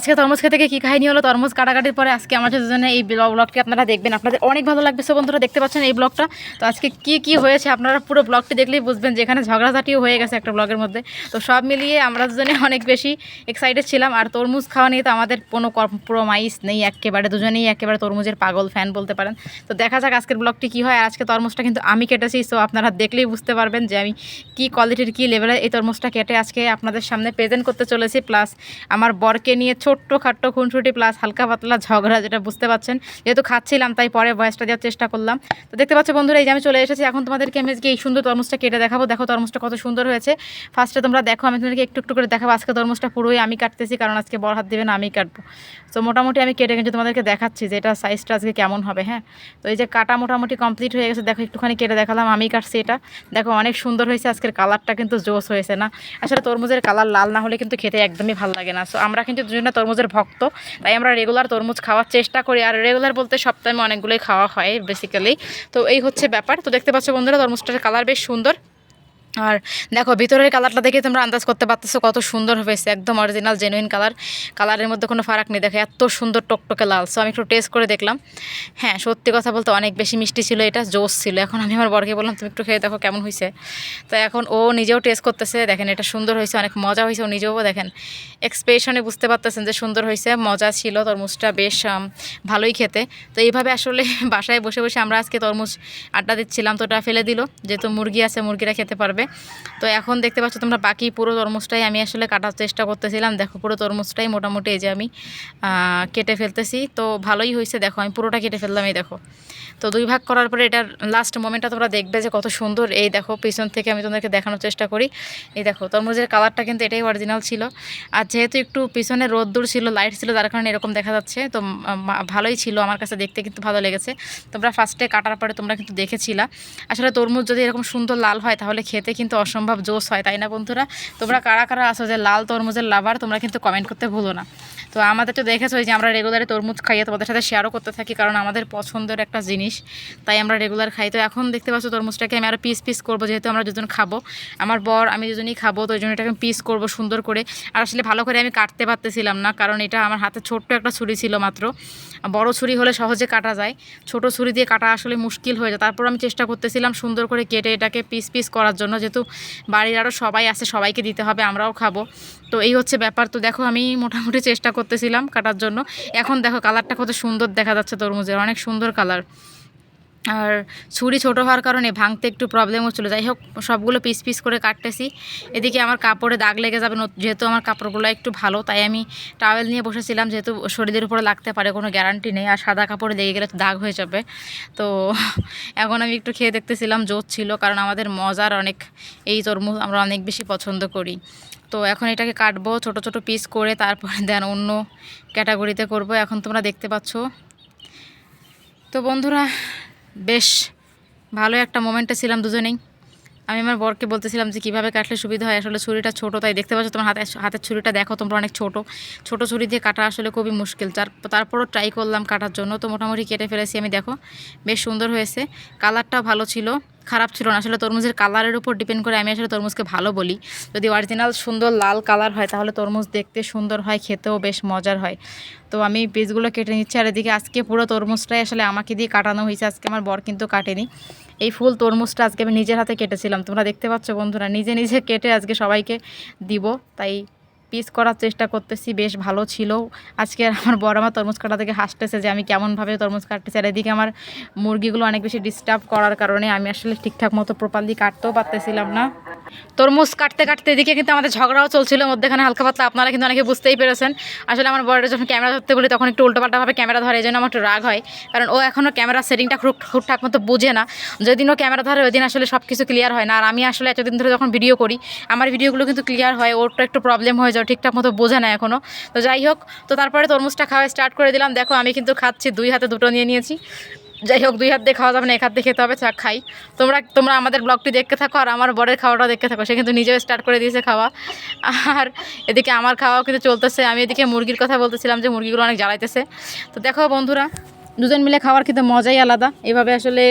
আজকে তরমুজ খেতে কী কাহিনী হলো? তরমুজ কাটাকাটির পরে আজকে আমার দুজনে এই ব্লগ- ব্লগটি আপনারা দেখবেন। আপনাদের অনেক ভালো লাগবে। সো বন্ধুরা, দেখতে পাচ্ছেন এই ব্লগটা। তো আজকে কি কি হয়েছে আপনারা পুরো ব্লগটি দেখলেই বুঝবেন যেখানে ঝগড়াঝাটিও হয়ে গেছে একটা ব্লগের মধ্যে। তো সব মিলিয়ে আমরা দুজনে অনেক বেশি এক্সাইটেড ছিলাম। আর তরমুজ খাওয়া নিয়ে তো আমাদের কোনো কম্প্রোমাইজ নেই। একেবারে দুজনেই একেবারে তরমুজের পাগল ফ্যান বলতে পারেন। তো দেখা যাক আজকের ব্লগটি কী হয়। আজকে তরমুজটা কিন্তু আমি কেটেছি। সো আপনারা দেখলেই বুঝতে পারবেন যে আমি কি কোয়ালিটির কী লেভেলের এই তরমুজটা কেটে আজকে আপনাদের সামনে প্রেজেন্ট করতে চলেছি। প্লাস আমার বরকে নিয়ে ছোট্ট খাট্ট খুনসুটি প্লাস হালকা পাতলা ঝগড়া, যেটা বুঝতে পাচ্ছেন যেহেতু খাচ্ছিলাম, তাই পরে বয়সটা দেওয়ার চেষ্টা করলাম। তো দেখতে পাচ্ছ বন্ধুরা, এই যে আমি চলে এসেছি, এখন তোমাদেরকে আমি আজকে এই সুন্দর তরমুজটা কেটে দেখাবো। দেখো তরমুজটা কত সুন্দর হয়েছে। ফার্স্টে তোমরা দেখো, আমি তোমাদেরকে একটু একটু করে দেখাবো। আজকে তরমুজটা পুরোই আমি কাটতেছি, কারণ আজকে বড় হাত দেবে না, আমি কাটবো। তো মোটামুটি আমি কেটে কিন্তু তোমাদেরকে দেখাচ্ছি যে এটা সাইজটা আজকে কেমন হবে হ্যাঁ? তো এই যে কাটা মোটামুটি কমপ্লিট হয়ে গেছে, দেখো একটুখানি কেটে দেখালাম, আমি কাটছি এটা। দেখো অনেক সুন্দর হয়েছে, আজকের কালারটা কিন্তু জোস হয়েছে না। আসলে তরমুজের কালার লাল না হলে কিন্তু খেতে একদমই ভালো লাগে না। সো আমরা কিন্তু দুজনে তরমুজের ভক্ত। তাই আমরা রেগুলার তরমুজ খাওয়ার চেষ্টা করি। আর রেগুলার বলতে সপ্তাহে অনেকগুলোই খাওয়া হয় বেসিক্যালি তো এই হচ্ছে ব্যাপার। তো দেখতে পাচ্ছ বন্ধুরা, তরমুজটার কালার বেশ সুন্দর। আর দেখো, ভিতরের কালারটা দেখে তোমরা আন্দাজ করতে পারতেছো কত সুন্দর হয়েছে, একদম অরিজিনাল জেনুইন কালার কালারের মধ্যে কোনো ফারাক নেই, দেখো, এত সুন্দর টকটকে লাল। সো আমি একটু টেস্ট করে দেখলাম। হ্যাঁ সত্যি কথা বলতে অনেক বেশি মিষ্টি ছিল, এটা জোস ছিল। এখন আমি আমার বরকে বললাম, তুমি একটু খেয়ে দেখো কেমন হয়েছে? তো এখন ও নিজেও টেস্ট করতেছে, দেখেন এটা সুন্দর হয়েছে, অনেক মজা হয়েছে। ও নিজেও দেখেন এক্সপ্রেশনে বুঝতে পারতেছেন যে সুন্দর হয়েছে, মজা ছিল, তরমুজটা বেশ ভালোই খেতে। তো এইভাবে আসলে বাসায় বসে বসে আমরা আজকে তরমুজ আড্ডা দিচ্ছিলাম, তো ওটা ফেলে দিল। যেহেতু মুরগি আছে, মুরগিরা খেতে পারবে। তো এখন দেখতে পাচ্ছ তোমরা বাকি পুরো তরমুজটাই আমি আসলে কাটার চেষ্টা করতেছিলাম। দেখো পুরো তরমুজটাই মোটামুটি এই যে আমি কেটে ফেলতেছি। তো ভালোই হয়েছে দেখো, আমি পুরোটা কেটে ফেললাম এই দেখো। তো দুই ভাগ করার পরে এটার লাস্ট মোমেন্টটা তোমরা দেখবে যে কত সুন্দর এই দেখো, পিছন থেকে আমি তোমাদেরকে দেখানোর চেষ্টা করি। এই দেখো, তরমুজের কালারটা কিন্তু এটাই অরিজিনাল ছিল। আর যেহেতু একটু পিছনে রোদ্দুর ছিল লাইট ছিল, যার কারণে এরকম দেখা যাচ্ছে, তো ভালোই ছিল আমার কাছে দেখতে, কিন্তু ভালো লেগেছে। তোমরা ফার্স্টে কাটার পরে তোমরা কিন্তু দেখেছিলা। আসলে তরমুজ যদি এরকম সুন্দর লাল হয়, তাহলে খেতে কিন্তু অসম্ভব জোস হয়, তাই না বন্ধুরা? তোমরা কারা কারা আসো যে লাল তরমুজের লাভার, তোমরা কিন্তু কমেন্ট করতে ভুলো না। তো আমাদের তো দেখেছ যে আমরা রেগুলারে তরমুজ খাইয়ে তোমাদের সাথে শেয়ারও করতে থাকি, কারণ আমাদের পছন্দের একটা জিনিস, তাই আমরা রেগুলার খাই। তো এখন দেখতে পাচ্ছ তরমুজটাকে আমি আরও পিস পিস করব, যেহেতু আমরা দুজন খাব। আমার বর, আমি দুজনেই খাব, তো ওই জন্য এটাকে পিস করব সুন্দর করে। আর আসলে ভালো করে আমি কাটতে পারতেছিলাম না, কারণ এটা আমার হাতে ছোট্ট একটা ছুরি ছিল মাত্র। বড় ছুরি হলে সহজে কাটা যায়, ছোট ছুরি দিয়ে কাটা আসলে মুশকিল হয়ে যায়। তারপর আমি চেষ্টা করতেছিলাম সুন্দর করে কেটে এটাকে পিস পিস করার জন্য যেহেতু বাড়ির আরও সবাই আছে, সবাইকে দিতে হবে, আমরাও খাব। তো এই হচ্ছে ব্যাপার। তো দেখো, আমি মোটামুটি চেষ্টা করতেছিলাম কাটার জন্য। এখন দেখো কালারটা কত সুন্দর দেখা যাচ্ছে তরমুজের, অনেক সুন্দর কালার আর ছুরি ছোটো হওয়ার কারণে ভাঙতে একটু প্রবলেম হচ্ছিল যাই হোক, সবগুলো পিস পিস করে কাটতেছি। এদিকে আমার কাপড়ে দাগ লেগে যাবে যেহেতু আমার কাপড়গুলো একটু ভালো, তাই আমি টাওয়েল নিয়ে বসেছিলাম, যেহেতু শরীরের উপরে লাগতে পারে, কোনো গ্যারান্টি নেই। আর সাদা কাপড়ে লেগে গেলে দাগ হয়ে যাবে। তো এখন আমি একটু খেয়ে দেখতেছিলাম, জোর ছিল, কারণ আমাদের মজার অনেক এই তরমুজ আমরা অনেক বেশি পছন্দ করি। তো এখন এটাকে কাটবো, ছোট ছোট পিস করে তারপরে দেন অন্য ক্যাটাগরিতে করব। এখন তোমরা দেখতে পাচ্ছ। তো বন্ধুরা বেশ ভালো একটা মোমেন্টে ছিলাম দুজনেই। আমি আমার বরকে বলতেছিলাম যে, কীভাবে কাটলে সুবিধা হয়? আসলে ছুরিটা ছোটো, তাই দেখতে পাচ্ছ তোমার হাতে, হাতের ছুরিটা দেখো, তোমরা অনেক ছোট। ছোট ছুরি দিয়ে কাটা আসলে খুবই মুশকিল। তার, তারপরও ট্রাই করলাম কাটার জন্য, তো মোটামুটি কেটে ফেলেছি আমি, দেখো। বেশ সুন্দর হয়েছে। কালারটাও ভালো ছিল। খারাপ ছিল না। আসলে তরমুজের কালারের উপর ডিপেন্ড করে আমি আসলে তরমুজকে ভালো বলি। যদি অরিজিনাল সুন্দর লাল কালার হয়, তাহলে তরমুজ দেখতে সুন্দর হয়, খেতেও বেশ মজার হয়। তো আমি পিসগুলো কেটে নিচ্ছি, আর এদিকে আজকে পুরো তরমুজটাই আসলে আমাকে দিয়ে কাটানো হয়েছে। আজকে আমার বর কিন্তু কাটেনি। এই ফুল তরমুজটা আজকে আমি নিজের হাতে কেটেছিলাম। তোমরা দেখতে পাচ্ছ বন্ধুরা, নিজে নিজে কেটে আজকে সবাইকে দিব। তাই পিস করার চেষ্টা করতেছি, বেশ ভালো ছিল। আজকে আমার বড় আমার তরমুজ কাটা থেকে হাসতেছে যে আমি কেমনভাবে তরমুজ কাটতেছি। আর এদিকে আমার মুরগিগুলো অনেক বেশি ডিস্টার্ব করার কারণে আমি আসলে ঠিকঠাক মতো প্রপারলি কাটতেও পারতেছিলাম না। তরমুজ কাটতে কাটতে এদিকে কিন্তু আমাদের ঝগড়াও চলছিল, মধ্যেখানে হালকা পাতলা। আপনারা কিন্তু অনেকে বুঝতেই পেরেছেন। আসলে আমার বড় যখন ক্যামেরা ধরতে বলি, তখন একটু উল্টোপাল্টাভাবে ক্যামেরা ধরে, এই জন্য আমার একটু রাগ হয়। কারণ ও এখনও ক্যামেরা সেটিংটা খুব, ঠিকঠাক মতো বুঝে না। যেদিন ও ক্যামেরা ধরে, ওই দিন আসলে সব কিছু ক্লিয়ার হয় না। আর আমি আসলে এতদিন ধরে যখন ভিডিও করি, আমার ভিডিওগুলো কিন্তু ক্লিয়ার হয় ওরটা একটু প্রবলেম হয়ে যায় ঠিকঠাক মতো বোঝে না এখনও তো যাই হোক, তো তারপরে তরমুজটা খাওয়া স্টার্ট করে দিলাম। দেখো, আমি কিন্তু খাচ্ছি, দুই হাতে দুটো নিয়ে নিয়েছি। যাই হোক, দুই হাত দিয়ে খাওয়া যাবে না, এক হাত দিয়ে খেতে হবে খাই। তোমরা তোমরা আমাদের ব্লগটি দেখতে থাকো, আর আমার বরের খাওয়াটা দেখতে থাকো। সে কিন্তু নিজেও স্টার্ট করে দিয়েছে খাওয়া। আর এদিকে আমার খাওয়াও কিন্তু চলতেছে। আমি এদিকে মুরগির কথা বলতেছিলাম যে মুরগিগুলো অনেক জ্বালাইতেছে। তো দেখো বন্ধুরা, দুজন মিলে খাওয়ার কিন্তু মজাই আলাদা। এভাবে আসলে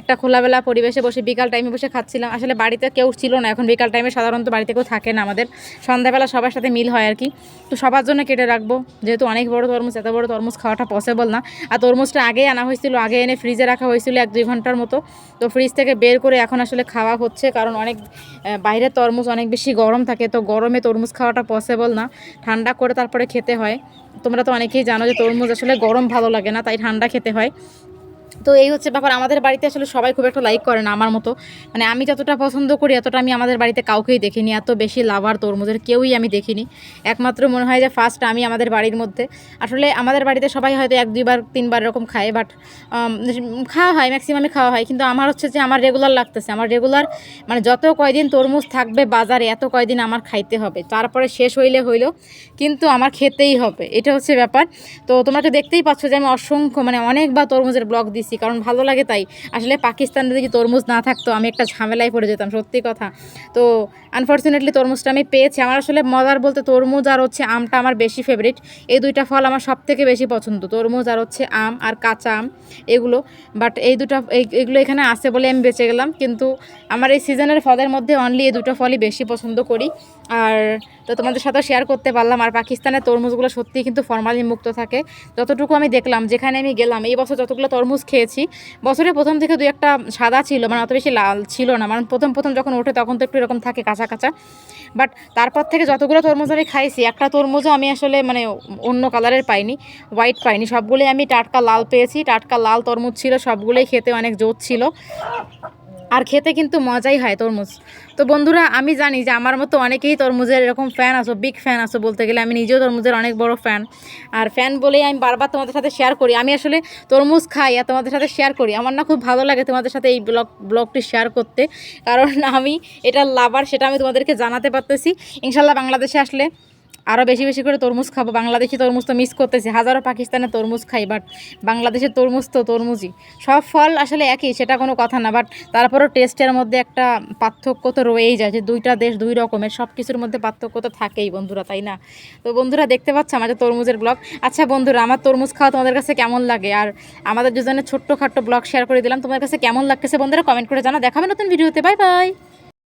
একটা খোলাবেলা পরিবেশে বসে বিকাল টাইমে বসে খাচ্ছিলাম। আসলে বাড়িতে কেউ ছিল না, এখন বিকাল টাইমে সাধারণত বাড়িতে কেউ থাকে না আমাদের। সন্ধ্যাবেলা সবার সাথে মিল হয় আর কি তো সবার জন্য কেটে রাখব। যেহেতু অনেক বড় তরমুজ, এত বড় তরমুজ খাওয়াটা পসিবল না। আর তরমুজটা আগেই আনা হয়েছিল, আগে এনে ফ্রিজে রাখা হয়েছিল এক দুই ঘণ্টার মতো। তো ফ্রিজ থেকে বের করে এখন আসলে খাওয়া হচ্ছে, কারণ অনেক বাইরের তরমুজ অনেক বেশি গরম থাকে। তো গরমে তরমুজ খাওয়াটা পসিবল না। ঠান্ডা করে তারপরে খেতে হয়। তোমরা তো অনেকেই জানো যে তরমুজ আসলে গরম ভালো লাগে না, তাই ঠান্ডা খেতে হয়। তো এই হচ্ছে ব্যাপার, আমাদের বাড়িতে আসলে সবাই খুব একটা লাইক করে না আমার মতো। মানে আমি যতটা পছন্দ করি, এতটা আমি আমাদের বাড়িতে কাউকেই দেখিনি। এত বেশি লাভার তরমুজের কেউই আমি দেখিনি। একমাত্র মনে হয় যে ফার্স্ট আমি আমাদের বাড়ির মধ্যে। আসলে আমাদের বাড়িতে সবাই হয়তো এক, দুইবার, তিনবার এরকম খায় বাট খাওয়া হয় ম্যাক্সিমামই খাওয়া হয়। কিন্তু আমার হচ্ছে যে আমার রেগুলার লাগতেছে। আমার রেগুলার মানে যত কয়দিন তরমুজ থাকবে বাজারে, এত কয়দিন আমার খাইতে হবে। তারপরে শেষ হইলে হইল, কিন্তু আমার খেতেই হবে। এটা হচ্ছে ব্যাপার। তো তোমরা তো দেখতেই পাচ্ছ যে আমি অসংখ্য মানে অনেকবার তরমুজের ব্লগ দিছি। কারণ ভালো লাগে তাই। আসলে পাকিস্তানে যদি তরমুজ না থাকতো, আমি একটা ঝামেলায় পড়ে যেতাম, সত্যি কথা। তো আনফর্চুনেটলি তরমুজটা আমি পেয়েছি। আমার আসলে মজার বলতে তরমুজ আর হচ্ছে আমটা আমার বেশি ফেভারিট এই দুইটা ফল আমার সব থেকে বেশি পছন্দ। তরমুজ আর হচ্ছে আম আর কাঁচা আম, এগুলো। বাট এই দুটো এগুলো এখানে আছে বলে আমি বেঁচে গেলাম। কিন্তু আমার এই সিজনের ফলের মধ্যে অনলি এই দুটো ফলই বেশি পছন্দ করি। আর তো তোমাদের সাথে শেয়ার করতে পারলাম। আর পাকিস্তানের তরমুজগুলো সত্যিই কিন্তু ফরমালিন মুক্ত থাকে। যতটুকু আমি দেখলাম, যেখানে আমি গেলাম, এই বছর যতগুলো তরমুজ খেয়েছি বছরের প্রথম থেকে দুই একটা সাদা ছিল মানে অত বেশি লাল ছিল না। মানে প্রথম প্রথম যখন ওঠে, তখন তো একটু এরকম থাকে কাঁচা কাঁচা। বাট তারপর থেকে যতগুলো তরমুজ আমি খাইছি, একটা তরমুজও আমি আসলে মানে অন্য কালারের পাইনি হোয়াইট পাইনি। সবগুলোই আমি টাটকা লাল পেয়েছি, টাটকা লাল তরমুজ ছিল, সবগুলোই খেতে অনেক জোর ছিল। আর খেতে কিন্তু মজাই হয় তরমুজ। তো বন্ধুরা, আমি জানি যে আমার মতো অনেকেই তরমুজের এরকম ফ্যান আছো বিগ ফ্যান আছো বলতে গেলে। আমি নিজেও তরমুজের অনেক বড় ফ্যান আর ফ্যান বলেই আমি বারবার তোমাদের সাথে শেয়ার করি। আমি আসলে তরমুজ খাই আর তোমাদের সাথে শেয়ার করি। আমার না খুব ভালো লাগে তোমাদের সাথে এই ব্লগ ব্লগটি শেয়ার করতে। কারণ আমি এটা লাভার সেটা আমি তোমাদেরকে জানাতে পারতেছি। ইনশাল্লাহ বাংলাদেশে আসলে আরও বেশি বেশি করে তরমুজ খাব। বাংলাদেশি তরমুজ তো মিস করতেছি। হাজারো পাকিস্তানের তরমুজ খাই বাট বাংলাদেশের তরমুজ তো তরমুজই। সব ফল আসলে একই, সেটা কোনো কথা না বাট তারপরও টেস্টের মধ্যে একটা পার্থক্য তো রয়েই যায় যে দুইটা দেশ দুই রকমের, সব কিছুর মধ্যে পার্থক্য তো থাকেই বন্ধুরা, তাই না? তো বন্ধুরা, দেখতে পাচ্ছ আমাদের তরমুজের ব্লগ আচ্ছা বন্ধুরা, আমার তরমুজ খাওয়া তোমাদের কাছে কেমন লাগে? আর আমাদের দুজনের ছোট্ট খাট্ট ব্লগ শেয়ার করে দিলাম, তোমাদের কাছে কেমন লাগতেছে বন্ধুরা কমেন্ট করে জানা দেখাবে নতুন ভিডিওতে বাই বাই